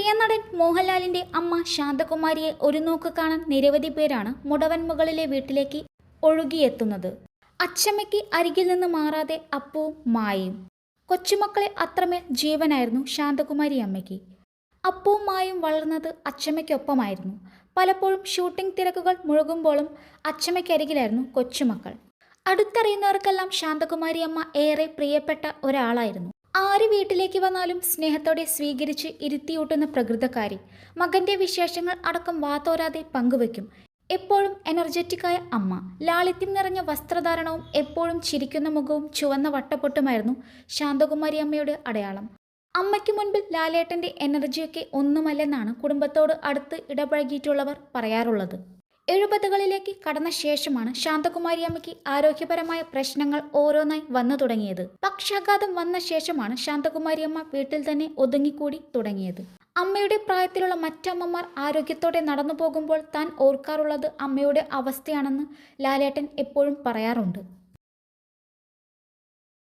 പ്രിയ നടൻ മോഹൻലാലിന്റെ അമ്മ ശാന്തകുമാരിയെ ഒരു നോക്ക് കാണാൻ നിരവധി പേരാണ് മുടവൻ മുകളിലെ വീട്ടിലേക്ക് ഒഴുകിയെത്തുന്നത്. അച്ചമ്മയ്ക്ക് അരികിൽ നിന്ന് മാറാതെ അപ്പവും മായയും. കൊച്ചുമക്കളെ അത്രമേൽ ജീവനായിരുന്നു ശാന്തകുമാരി അമ്മയ്ക്ക്. അപ്പവും മായും വളർന്നത് അച്ചമ്മയ്ക്കൊപ്പമായിരുന്നു. പലപ്പോഴും ഷൂട്ടിംഗ് തിരക്കുകൾ മുഴുകുമ്പോഴും അച്ചമ്മയ്ക്കരികിലായിരുന്നു കൊച്ചുമക്കൾ. അടുത്തറിയുന്നവർക്കെല്ലാം ശാന്തകുമാരി അമ്മ ഏറെ പ്രിയപ്പെട്ട ഒരാളായിരുന്നു. ആര് വീട്ടിലേക്ക് വന്നാലും സ്നേഹത്തോടെ സ്വീകരിച്ച് ഇരുത്തിയൂട്ടുന്ന പ്രകൃതക്കാരി. മകന്റെ വിശേഷങ്ങൾ അടക്കം വാതോരാതെ പങ്കുവെക്കും എപ്പോഴും എനർജറ്റിക്കായ അമ്മ. ലാളിത്യം നിറഞ്ഞ വസ്ത്രധാരണവും എപ്പോഴും ചിരിക്കുന്ന മുഖവും ചുവന്ന വട്ടപ്പൊട്ടുമായിരുന്നു ശാന്തകുമാരി അമ്മയുടെ അടയാളം. അമ്മയ്ക്ക് മുൻപിൽ ലാലേട്ടന്റെ എനർജിയൊക്കെ ഒന്നുമല്ലെന്നാണ് കുടുംബത്തോട് അടുത്ത് ഇടപഴകിയിട്ടുള്ളവർ പറയാറുള്ളത്. എഴുപതുകളിലേക്ക് കടന്ന ശേഷമാണ് ശാന്തകുമാരി അമ്മയ്ക്ക് ആരോഗ്യപരമായ പ്രശ്നങ്ങൾ ഓരോന്നായി വന്നു തുടങ്ങിയത്. പക്ഷാഘാതം വന്ന ശേഷമാണ് ശാന്തകുമാരി അമ്മ വീട്ടിൽ തന്നെ ഒതുങ്ങിക്കൂടി തുടങ്ങിയത്. അമ്മയുടെ പ്രായത്തിലുള്ള മറ്റമ്മമാർ ആരോഗ്യത്തോടെ നടന്നു പോകുമ്പോൾ താൻ ഓർക്കാറുള്ളത് അമ്മയുടെ അവസ്ഥയാണെന്ന് ലാലേട്ടൻ എപ്പോഴും പറയാറുണ്ട്.